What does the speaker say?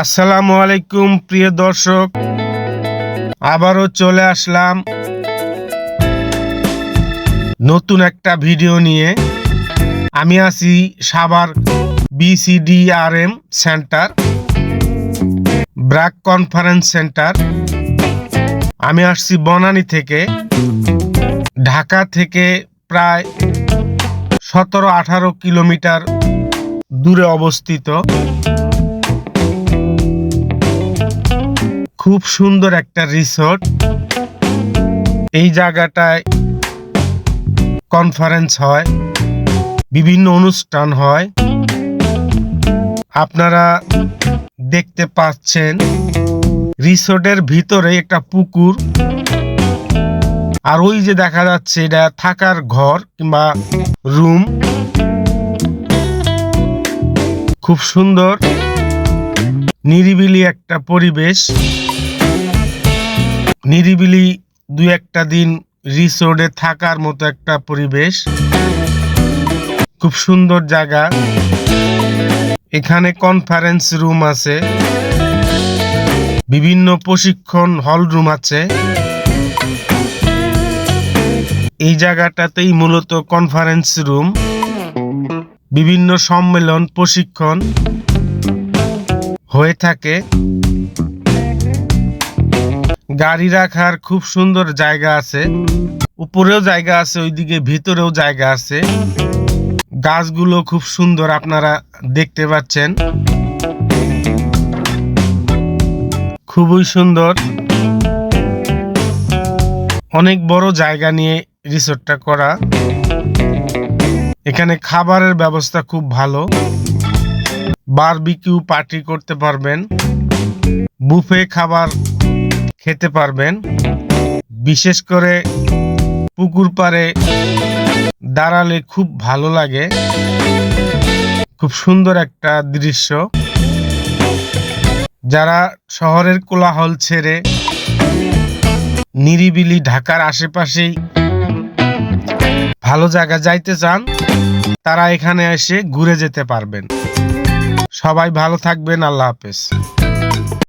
আসসালামু আলাইকুম, প্রিয় দর্শক। আবারও চলে আসলাম নতুন একটা ভিডিও নিয়ে। আমি আছি Savar BCDRM centre, BRAC conference centre. আমি আসছি বনানী থেকে। ঢাকা থেকে প্রায় সতেরো আঠারো কিলোমিটার দূরে অবস্থিত। খুব সুন্দর একটা রিসোর্ট এই জায়গাটায় কনফারেন্স হয়, বিভিন্ন অনুষ্ঠান হয়। আপনারা দেখতে পাচ্ছেন রিসোর্টের ভিতরে একটা পুকুর। আর ওই যে দেখা যাচ্ছে এটা থাকার ঘর কিংবা রুম খুব সুন্দর, নিরিবিলি একটা পরিবেশ। নিরিবিলি দু একটা দিন রিসোর্টে থাকার মতো একটা পরিবেশ। খুব সুন্দর জায়গা। এখানে কনফারেন্স রুম আছে। বিভিন্ন প্রশিক্ষণ হল রুম আছে। এই জায়গাটাতেই মূলত কনফারেন্স রুম বিভিন্ন সম্মেলন, প্রশিক্ষণ হয়ে থাকে। গাড়ি রাখার খুব সুন্দর জায়গা আছে। উপরেও জায়গা আছে, ওইদিকে ভিতরেও জায়গা আছে। গাছগুলো খুব সুন্দর আপনারা দেখতে পাচ্ছেন। খুবই সুন্দর। অনেক বড় জায়গা নিয়ে রিসোর্টটা করা। এখানে খাবারের ব্যবস্থা খুব ভালো। বারবিকিউ পার্টি করতে পারবেন। বুফে খাবার খেতে পারবেন। বিশেষ করে পুকুর পাড়ে দাঁড়ালে খুব ভালো লাগে। খুব সুন্দর একটা দৃশ্য। যারা শহরের কোলাহল ছেড়ে নিরিবিলি ঢাকার আশেপাশেই ভালো জায়গা যাইতে চান, তারা এখানে এসে ঘুরে যেতে পারবেন। সবাই ভালো থাকবেন, আল্লাহ হাফেজ।